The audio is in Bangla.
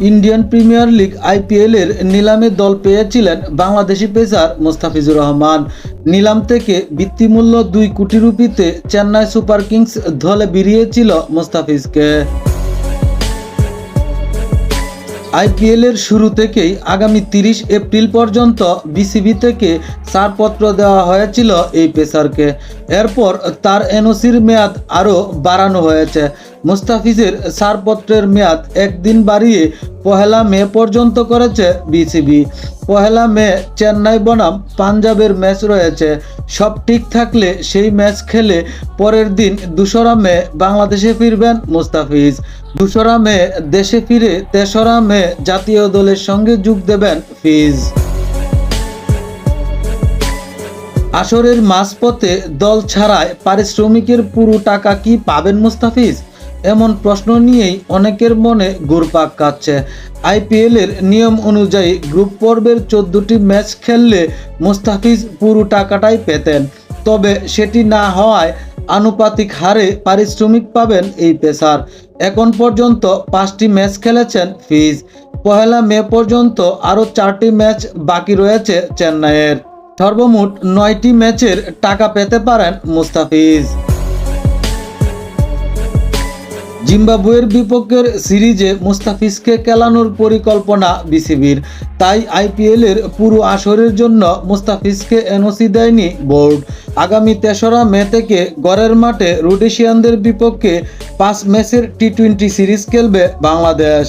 ইন্ডিয়ান প্রিমিয়ার লিগ আইপিএল এর নিলামে দল পেয়েছিলেন বাংলাদেশি পেসার মোস্তাফিজুর রহমান। নিলাম থেকে বৃত্তিমূল্য দুই কোটি রুপিতে চেন্নাই সুপার কিংস দলে বেরিয়েছিল মোস্তাফিজকে। আইপিএল এর শুরু থেকেই আগামী তিরিশ এপ্রিল পর্যন্ত বিসিবি থেকে ছাড়পত্র দেওয়া হয়েছিল এই পেসারকে। এরপর তার এনওসির মেয়াদ আরও বাড়ানো হয়েছে। মুস্তাফিজের ছাড়পত্রের মেয়াদ একদিন বাড়িয়ে পহেলা মে পর্যন্ত করেছে বিসিবি। পহেলা মে চেন্নাই বনাম পাঞ্জাবের ম্যাচ রয়েছে। সব ঠিক থাকলে সেই ম্যাচ খেলে পরের দিন দোসরা মে বাংলাদেশে ফিরবেন মুস্তাফিজ। দোসরা মে দেশে ফিরে তেসরা মে জাতীয় দলের সঙ্গে যোগ দেবেন ফিজ। আসরের মাঝপথে দল ছাড়ায় পারিশ্রমিকের পুরো টাকা কি পাবেন মুস্তাফিজ? এমন প্রশ্ন নিয়েই অনেকের মনে ঘুরপাক কাচ্ছে আইপিএল এর নিয়ম অনুযায়ী গ্রুপ পর্বের চোদ্দটি ম্যাচ খেললে মুস্তাফিজ পুরো টাকাটাই পেতেন। তবে সেটি না হওয়ায় আনুপাতিক হারে পারিশ্রমিক পাবেন এই পেসার। এখন পর্যন্ত পাঁচটি ম্যাচ খেলেছেন ফিজ। পহেলা মে পর্যন্ত আরও চারটি ম্যাচ বাকি রয়েছে চেন্নাইয়ের। সর্বমোট নয়টি ম্যাচের টাকা পেতে পারেন মুস্তাফিজ। জিম্বাবুয়ের বিপক্ষের সিরিজে মুস্তাফিজকে খেলানোর পরিকল্পনা বিসিবির। তাই আইপিএলের পুরো আসরের জন্য মুস্তাফিজকে এনওসি দেয়নি বোর্ড। আগামী তেসরা মে থেকে গড়ের মাঠে রোডেশিয়ানদের বিপক্ষে পাঁচ ম্যাচের টি টোয়েন্টি সিরিজ খেলবে বাংলাদেশ।